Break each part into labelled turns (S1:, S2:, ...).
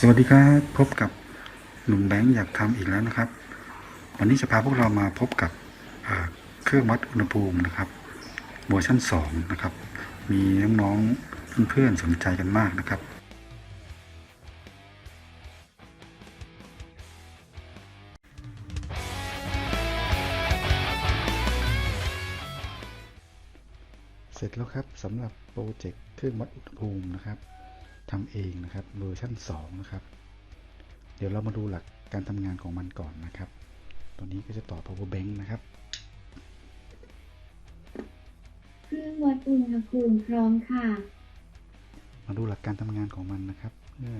S1: สวัสดีครับพบกับหนุ่มแบงค์อยากทำอีกแล้วนะครับ วันนี้จะพาพวกเรามาพบกับเครื่องวัดอุณหภูมินะครับเวอร์ชัน2นะครับ มีน้องๆเพื่อนๆสนใจกันมากนะครับเสร็จแล้วครับสำหรับโปรเจกต์เครื่องวัดอุณหภูมินะครับ ทำเองนะครับเวอร์ชัน2นะครับ เดี๋ยวเรามาดูหลักการทำงานของมันก่อนนะครับ ตัวนี้ก็จะต่อ power bank นะครับ
S2: เครื่องวัดอุณหภูมิพร้อมค่ะ
S1: มาดูหลักการทำงานของมันนะครับ เมื่อ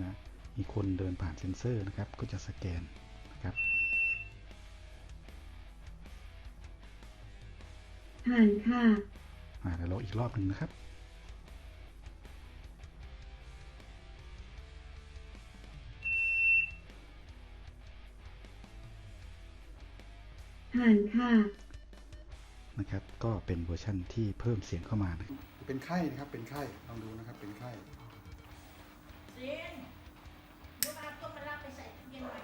S1: มีคนเดินผ่านเซ็นเซอร์นะครับ ก็จะสแกนนะครับ
S2: ผ่านค่ะ
S1: อ่าเดี๋ยวเราอีกรอบหนึ่งนะครับ
S2: ผ่านค่ะ
S1: นะครับ ก็เป็นเวอร์ชั่นที่เพิ่มเสียงเข้ามานะครับเป็นไข้นะครับ เป็นไข้ ลองดูนะครับ เป็นไข้
S3: เรียนลูกอาต้มมะระไปใส่ตู้เย็นไว้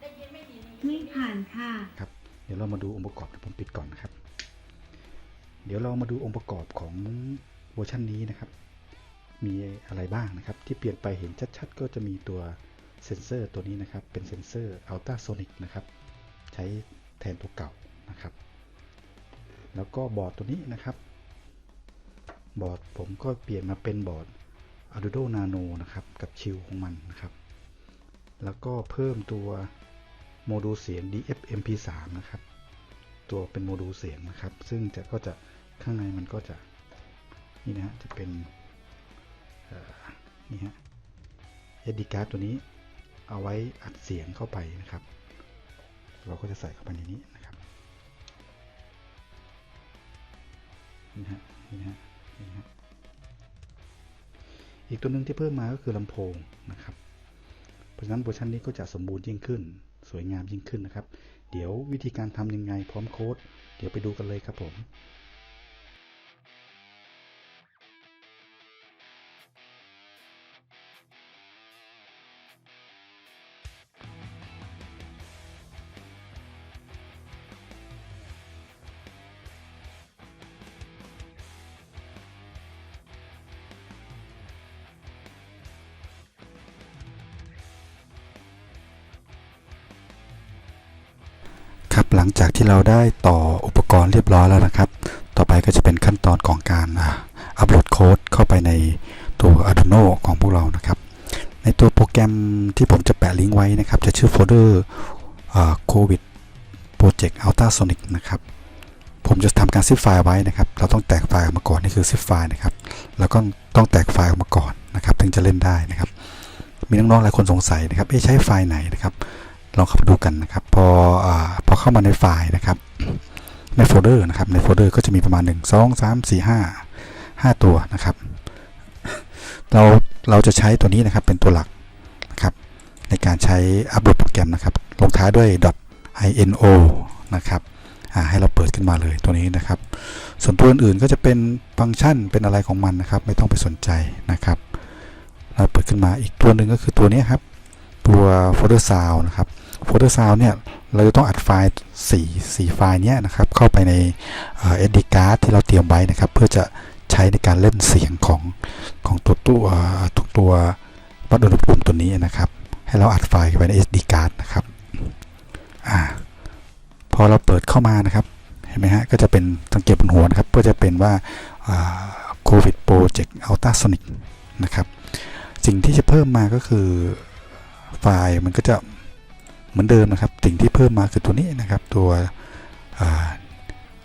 S3: ได้ยินไม่ดีนี่
S2: ไม่ผ่านค่ะ
S1: ครับ เดี๋ยวเรามาดูองค์ประกอบเดี๋ยวผมปิดก่อนนะครับ เดี๋ยวเรามาดูองค์ประกอบของเวอร์ชันนี้นะครับ มีอะไรบ้างนะครับ ที่เปลี่ยนไปเห็นชัดๆ ก็จะมีตัว เซนเซอร์ตัวนี้นะครับ เป็นเซนเซอร์อัลตราโซนิกนะครับ ใช้แทนตัวเก่านะครับ แล้วก็บอร์ดตัวนี้นะครับ บอร์ดผมก็เปลี่ยนมาเป็นบอร์ด Arduino Nano นะครับ กับชิลของมันนะครับ แล้วก็เพิ่มตัวโมดูลเสียง DFMP3 นะครับ ตัวเป็นโมดูลเสียงนะครับ ซึ่งจะก็จะข้างในมันก็จะนี่นะฮะจะเป็นนี่ฮะ SD card ตัวนี้ เอาไว้อัดเสียงเข้าไปนะครับ เราก็จะใส่เข้าไปในนี้นะครับนี่ฮะนี่ฮะนี่ฮะอีกตัวหนึ่งที่เพิ่มมาก็คือลำโพงนะครับ เพราะฉะนั้นเวอร์ชันนี้ก็จะสมบูรณ์ยิ่งขึ้น สวยงามยิ่งขึ้นนะครับ เดี๋ยววิธีการทำยังไงพร้อมโค้ด เดี๋ยวไปดูกันเลยครับผม หลังจากที่เราได้ต่ออุปกรณ์เรียบร้อยแล้วนะครับ ต่อไปก็จะเป็นขั้นตอนของการอัปโหลดโค้ดเข้าไปในตัว Arduino ของพวกเรานะครับ ในตัวโปรแกรมที่ผมจะแปะลิงก์ไว้นะครับ จะชื่อโฟลเดอร์โควิดโปรเจกต์อัลตราโซนิกนะครับผมจะทำการซิปไฟล์ไว้นะครับ เราต้องแตกไฟล์ออกมาก่อนนี่คือซิปไฟล์นะครับ แล้วก็ต้องแตกไฟล์ออกมาก่อนนะครับ ถึงจะเล่นได้นะครับ มีน้องๆหลายคนสงสัยนะครับเอ๊ะใช้ไฟล์ไหนนะครับ ลองเข้าไปดูกันนะครับ พออพอเข้ามาในไฟล์นะครับ ในโฟลเดอร์นะครับ ในโฟลเดอร์ก็จะมีประมาณ 1 2 3 4 5 5 ตัวนะครับ เราเราจะใช้ตัวนี้นะครับเป็นตัวหลักนะครับ ในการใช้อัปโหลดโปรแกรมนะครับ ลงท้ายด้วย .ino นะครับให้เราเปิดขึ้นมาเลยตัวนี้นะครับ ส่วนตัวอื่นๆก็จะเป็นฟังก์ชันเป็นอะไรของมันนะครับ ไม่ต้องไปสนใจนะครับ เราเปิดขึ้นมาอีกตัวหนึ่งก็คือตัวนี้ครับ ตัวโฟลเดอร์ซาวนะครับโฟลเดอร์ซาวเนี่ยเราจะต้องอัดไฟล์4 4ไฟล์เนี้ยนะครับเข้าไปในเอ่อ SD card ที่เราเตรียมไว้นะครับ เพื่อจะใช้ในการเล่นเสียงของของตัวตู้เอ่อทุกตัววัดอุณหภูมิตัวนี้นะครับ ให้เราอัดไฟล์เข้าไปใน SD card นะครับอ่าพอเราเปิดเข้ามานะครับเห็นไหมฮะก็จะเป็นสังเกตบนหัวนะครับเพื่อจะเป็นว่าโควิดโปรเจกต์อัลตราโซนิกนะครับ สิ่งที่จะเพิ่มมาก็คือ ไฟล์มันก็จะเหมือนเดิมนะครับ สิ่งที่เพิ่มมาคือตัวนี้นะครับ ตัว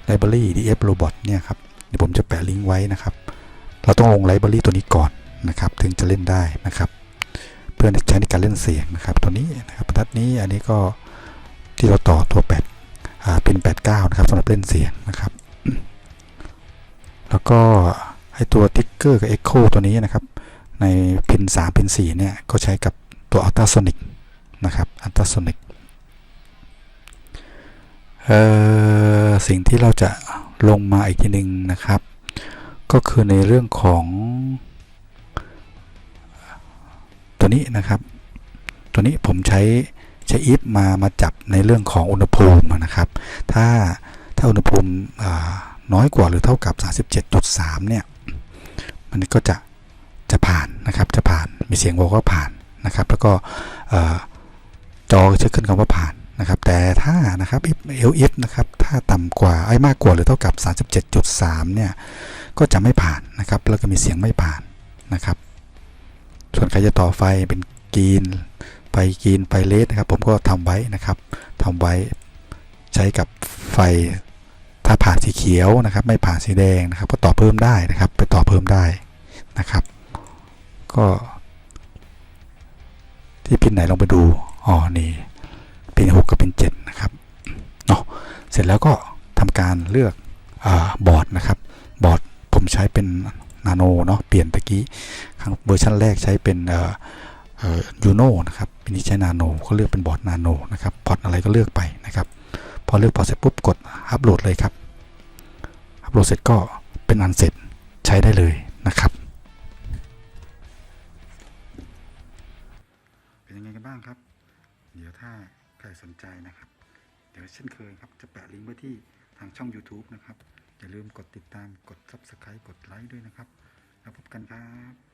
S1: library df robot เนี่ยครับเดี๋ยวผมจะแปะลิงก์ไว้นะครับ เราต้องลง library ตัวนี้ก่อนนะครับ ถึงจะเล่นได้นะครับ เพื่อใช้ในการเล่นเสียงนะครับ ตัวนี้นะครับบรรทัดนี้อันนี้ก็ที่เราต่อตัว8อ่าเป็น89 นะครับสำหรับเล่นเสียงนะครับ แล้วก็ให้ตัว ticker กับ echo ตัวนี้นะครับ ในพิน3พิน4เนี่ยก็ใช้กับ ตัว ultrasonic นะครับ ultrasonic เอ่อสิ่งที่เราจะลงมาอีกทีหนึ่งนะครับ ก็คือในเรื่องของตัวนี้นะครับ ตัวนี้ผมใช้ใช้ if มามาจับในเรื่องของอุณหภูมินะครับ ถ้าถ้าอุณหภูมิน้อยกว่าหรือเท่ากับ 37.3 เนี่ย มันก็จะจะผ่านนะครับ จะผ่าน มีเสียงบอกว่าผ่าน นะครับ แล้วก็จอจะขึ้นคำว่าผ่านนะครับ แต่ถ้านะครับ if if นะครับ ถ้าต่ำกว่าไอ้มากกว่าหรือเท่ากับ 37.3 เนี่ย ก็จะไม่ผ่านนะครับ แล้วก็มีเสียงไม่ผ่านนะครับ ส่วนใครจะต่อไฟเป็นกรีนไฟกรีนไฟเลสนะครับ ผมก็ทำไว้นะครับทำไว้ใช้กับไฟถ้าผ่านสีเขียวนะครับ ไม่ผ่านสีแดงนะครับ ก็ต่อเพิ่มได้นะครับ ไปต่อเพิ่มได้นะครับ ก็ ที่พินไหนลองไปดูอ๋อนี่พินหกกับพินเจ็ดนะครับเนาะเสร็จแล้วก็ทำการเลือกอบอร์ดนะครับ บอร์ดผมใช้เป็นนาโนเนาะเปลี่ยนตะกี้ครั้งเวอร์ชันแรกใช้เป็นยูโนนะครับปีนี้ใช้นาโนก็เลือกเป็นบอร์ดนาโนนะครับพอร์ตอะไรก็เลือกไปนะครับ พอเลือกพอร์ตเสร็จปุ๊บกดอัปโหลดเลยครับอัปโหลดเสร็จก็เป็นอันเสร็จใช้ได้เลยนะครับ ครับ เดี๋ยวถ้าใครสนใจนะครับ เดี๋ยวเช่นเคยครับจะแปะลิงก์ไว้ที่ทางช่อง YouTube นะครับ อย่าลืมกดติดตามกด Subscribe กดไลค์ด้วยนะครับ แล้วพบกันครับ